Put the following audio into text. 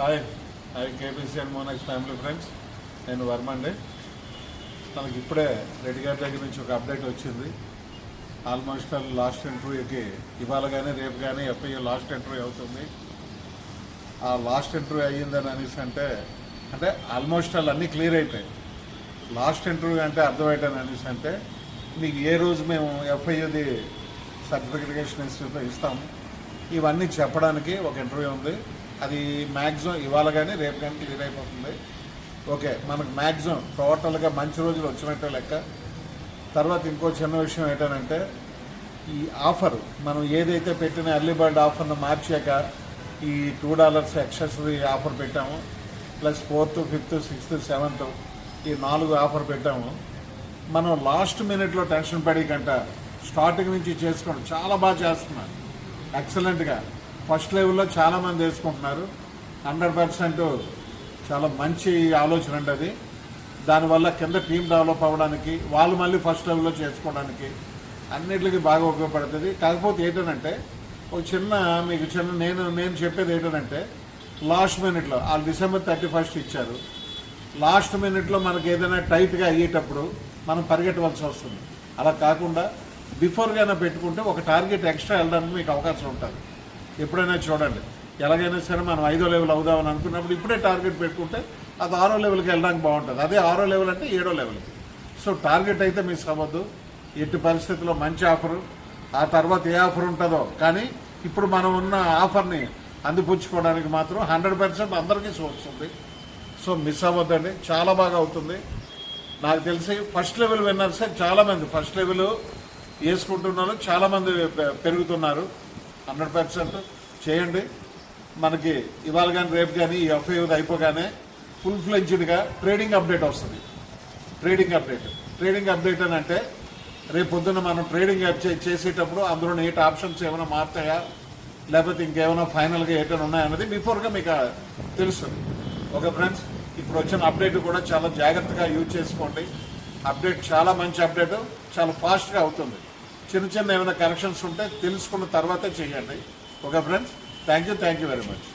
Hi. Hi KBC and మోనక్స్ family friends. నేను వర్మ అండి మనకి ఇప్పుడే రెడ్డి గారి దగ్గర నుంచి ఒక అప్డేట్ వచ్చింది. ఆల్మోస్ట్ లాస్ట్ ఇంటర్వ్యూకి ఇవాళ కానీ రేపు కానీ ఎఫ్ఐఏ లాస్ట్ ఇంటర్వ్యూ అవుతుంది. ఆ లాస్ట్ ఇంటర్వ్యూ అయ్యిందని అనేసి అంటే అంటే ఆల్మోస్ట్ ఆల్ అన్నీ క్లియర్ అయిపోయాయి. లాస్ట్ ఇంటర్వ్యూ అంటే అర్థమయ్యాను అనేసి అంటే మీకు ఏ రోజు మేము ఎఫ్ఐఏది సర్టిఫికేషన్ ఇన్స్టిట్యూట్లో ఇస్తాము ఇవన్నీ చెప్పడానికి ఒక ఇంటర్వ్యూ ఉంది. అది మ్యాక్సిమం ఇవాళ కానీ రేపు కానీ క్లియర్ అయిపోతుంది. ఓకే మనకు మ్యాక్సిమం టోటల్గా మంచి రోజులు వచ్చినట్టే లెక్క. తర్వాత ఇంకో చిన్న విషయం ఏంటంటే ఈ ఆఫర్ మనం ఏదైతే పెట్టిన ఎర్లీ బర్డ్ ఆఫర్ను మార్చాక ఈ టూ డాలర్స్ ఎక్సెసరీ ఆఫర్ పెట్టాము plus fourth fifth sixth seventh ఈ నాలుగు ఆఫర్ పెట్టాము. మనం లాస్ట్ మినిట్లో టెన్షన్ పడి కంట స్టార్టింగ్ నుంచి చేసుకోండి చాలా బాగా చేస్తున్నారు ఎక్సలెంట్గా ఫస్ట్ లెవెల్లో చాలామంది వేసుకుంటున్నారు. హండ్రెడ్ పర్సెంట్ చాలా మంచి ఆలోచన అండి అది. దానివల్ల కింద టీం డెవలప్ అవ్వడానికి వాళ్ళు మళ్ళీ ఫస్ట్ లెవెల్లో చేసుకోవడానికి అన్నిటికీ బాగా ఉపయోగపడుతుంది. కాకపోతే ఏంటంటే ఒక చిన్న మీకు చిన్న నేను నేను చెప్పేది ఏంటంటే లాస్ట్ మినిట్లో వాళ్ళు డిసెంబర్ థర్టీ ఫస్ట్ ఇచ్చారు. లాస్ట్ మినిట్లో మనకి ఏదైనా టైట్గా అయ్యేటప్పుడు మనం పరిగెట్టవలసి వస్తుంది. అలా కాకుండా బిఫోర్గానే పెట్టుకుంటే ఒక టార్గెట్ ఎక్స్ట్రా వెళ్ళడానికి మీకు అవకాశం ఉంటుంది. ఎప్పుడైనా చూడండి. ఎలాగైనా సరే మనం ఐదో లెవెల్ అవుదామని అనుకున్నప్పుడు ఇప్పుడే టార్గెట్ పెట్టుకుంటే అది ఆరో లెవెల్కి వెళ్ళడానికి బాగుంటుంది. అదే ఆరో లెవెల్ అంటే ఏడో లెవెల్కి. సో టార్గెట్ అయితే మిస్ అవ్వద్దు. ఎట్టి పరిస్థితుల్లో మంచి ఆఫరు. ఆ తర్వాత ఏ ఆఫర్ ఉంటుందో. కానీ ఇప్పుడు మనం ఉన్న ఆఫర్ని అందిపుచ్చుకోవడానికి మాత్రం హండ్రెడ్ పర్సెంట్ అందరికీ వస్తుంది సో మిస్ అవ్వద్దండి. చాలా బాగా అవుతుంది. నాకు తెలిసి ఫస్ట్ లెవెల్ విన్నర్సే చాలామంది. ఫస్ట్ లెవెల్ వేసుకుంటున్నారు చాలామంది పెరుగుతున్నారు. హండ్రెడ్ పర్సెంట్ చేయండి. మనకి ఇవాళ కానీ రేపు కానీ ఈ ఎఫ్ఐ అయిపోగానే ఫుల్ ఫ్లెడ్జ్డ్గా ట్రేడింగ్ అప్డేట్ వస్తుంది. ట్రేడింగ్ అప్డేట్ ట్రేడింగ్ అప్డేట్ అని అంటే రేపు పొద్దున్న మనం ట్రేడింగ్ చేసేటప్పుడు అందులో ఏట ఆప్షన్స్ ఏమైనా మారుతాయా? లేకపోతే ఇంకేమైనా ఫైనల్గా ఏటైనా ఉన్నాయన్నది బిఫోర్గా మీకు తెలుస్తుంది. ఓకే ఫ్రెండ్స్ ఇప్పుడు వచ్చిన అప్డేట్ కూడా చాలా జాగ్రత్తగా యూజ్ చేసుకోండి. అప్డేట్ చాలా మంచి అప్డేట్ చాలా ఫాస్ట్గా అవుతుంది. చిన్న చిన్న ఏమైనా కరెక్షన్స్ ఉంటే తెలుసుకున్న తర్వాతే చేయండి. Okay friends thank you thank you very much